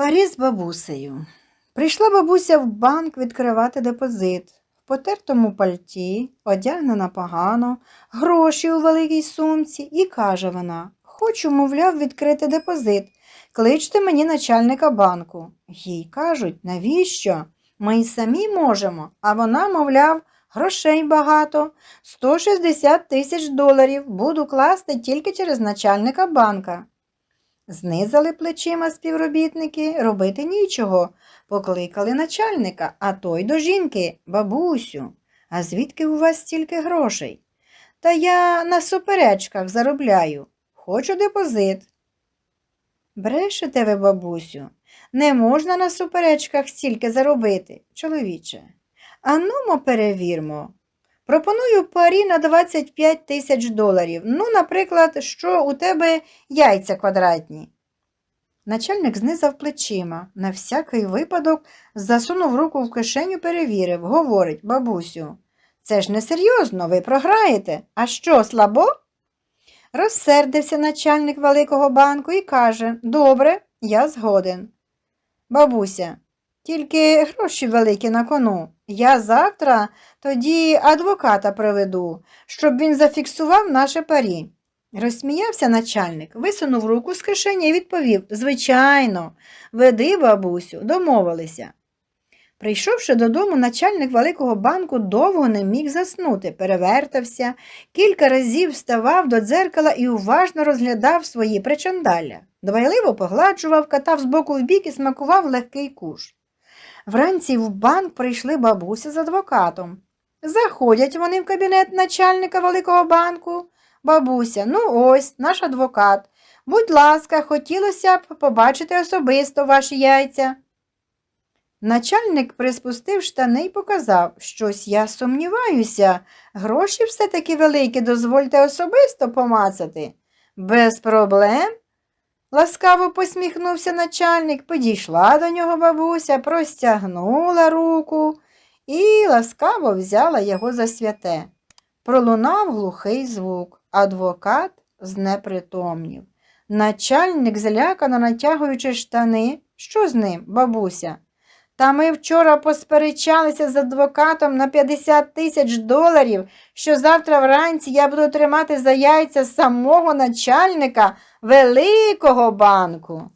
Парі з бабусею. Прийшла бабуся в банк відкривати депозит. В потертому пальті, одягнена погано, гроші у великій сумці, і каже вона: Хочу, мовляв, відкрити депозит. Кличте мені начальника банку. Їй кажуть, навіщо? Ми й самі можемо. А вона, мовляв, грошей багато, 160 тисяч доларів буду класти тільки через начальника банка. Знизали плечима співробітники, робити нічого. Покликали начальника, а той до жінки, бабусю. А звідки у вас стільки грошей? Та я на суперечках заробляю. Хочу депозит. Брешете ви, бабусю, не можна на суперечках стільки заробити, чоловіче. А нумо перевірмо. Пропоную парі на 25 тисяч доларів. Ну, наприклад, що у тебе яйця квадратні. Начальник знизав плечима, на всякий випадок засунув руку в кишеню, перевірив, говорить, бабусю, це ж несерйозно, ви програєте. А що, слабо? Розсердився начальник великого банку і каже, добре, я згоден. Бабуся, тільки гроші великі на кону. Я завтра тоді адвоката приведу, щоб він зафіксував наше парі. Розсміявся начальник, висунув руку з кишені і відповів Звичайно, веди, бабусю, домовилися. Прийшовши додому, начальник великого банку довго не міг заснути, перевертався, кілька разів вставав до дзеркала і уважно розглядав свої причандалля. Дбайливо погладжував, катав з боку в бік і смакував легкий куш. Вранці в банк прийшли бабуся з адвокатом. Заходять вони в кабінет начальника великого банку. Бабуся, ну ось наш адвокат. Будь ласка, хотілося б побачити особисто ваші яйця. Начальник приспустив штани і показав, щось я сумніваюся. Гроші все-таки великі, дозвольте особисто помацати. Без проблем. Ласкаво посміхнувся начальник, підійшла до нього бабуся, простягнула руку і ласкаво взяла його за святе. Пролунав глухий звук. Адвокат знепритомнів. Начальник, злякано натягуючи штани. Що з ним, бабуся? Та ми вчора посперечалися з адвокатом на 50 тисяч доларів, що завтра вранці я буду тримати за яйця самого начальника великого банку.